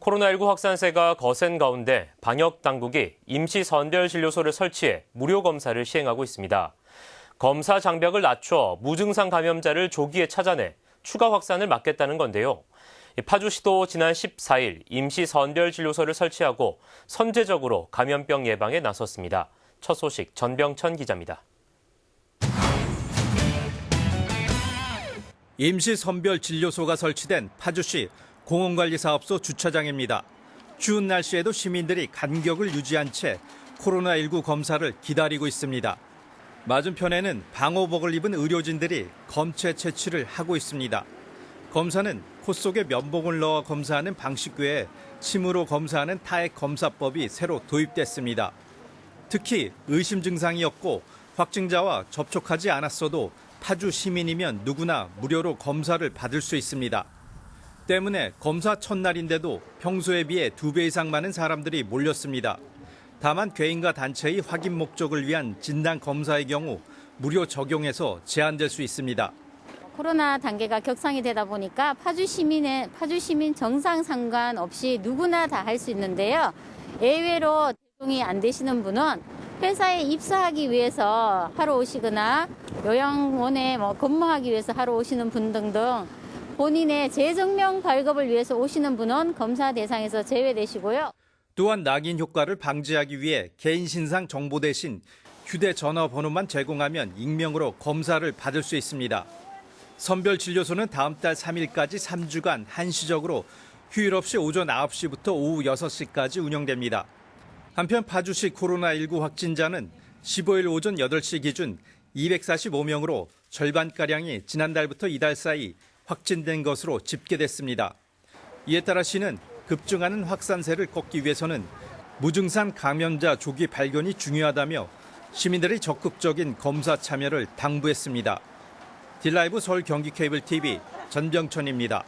코로나19 확산세가 거센 가운데 방역 당국이 임시 선별 진료소를 설치해 무료 검사를 시행하고 있습니다. 검사 장벽을 낮춰 무증상 감염자를 조기에 찾아내 추가 확산을 막겠다는 건데요. 파주시도 지난 14일 임시 선별 진료소를 설치하고 선제적으로 감염병 예방에 나섰습니다. 첫 소식 전병천 기자입니다. 임시 선별 진료소가 설치된 파주시 공원관리사업소 주차장입니다. 추운 날씨에도 시민들이 간격을 유지한 채 코로나19 검사를 기다리고 있습니다. 맞은편에는 방호복을 입은 의료진들이 검체 채취를 하고 있습니다. 검사는 코 속에 면봉을 넣어 검사하는 방식 외에 침으로 검사하는 타액 검사법이 새로 도입됐습니다. 특히 의심 증상이 없고 확진자와 접촉하지 않았어도 파주 시민이면 누구나 무료로 검사를 받을 수 있습니다. 때문에 검사 첫날인데도 평소에 비해 두배 이상 많은 사람들이 몰렸습니다. 다만 개인과 단체의 확인 목적을 위한 진단 검사의 경우 무료 적용해서 제한될 수 있습니다. 코로나 단계가 격상이 되다 보니까 파주 시민의 파주 시민 정상 상관없이 누구나 다 할 수 있는데요. 예외로 적용이 안 되시는 분은 회사에 입사하기 위해서 하러 오시거나 요양원에 뭐 근무하기 위해서 하러 오시는 분 등등 본인의 재증명 발급을 위해서 오시는 분은 검사 대상에서 제외되시고요. 또한 낙인 효과를 방지하기 위해 개인 신상 정보 대신 휴대전화 번호만 제공하면 익명으로 검사를 받을 수 있습니다. 선별 진료소는 다음 달 3일까지 3주간 한시적으로 휴일 없이 오전 9시부터 오후 6시까지 운영됩니다. 한편 파주시 코로나19 확진자는 15일 오전 8시 기준 245명으로 절반가량이 지난달부터 이달 사이 확진된 것으로 집계됐습니다. 이에 따라 시는 급증하는 확산세를 꺾기 위해서는 무증상 감염자 조기 발견이 중요하다며 시민들의 적극적인 검사 참여를 당부했습니다. 딜라이브 서울 경기 케이블 TV 전병천입니다.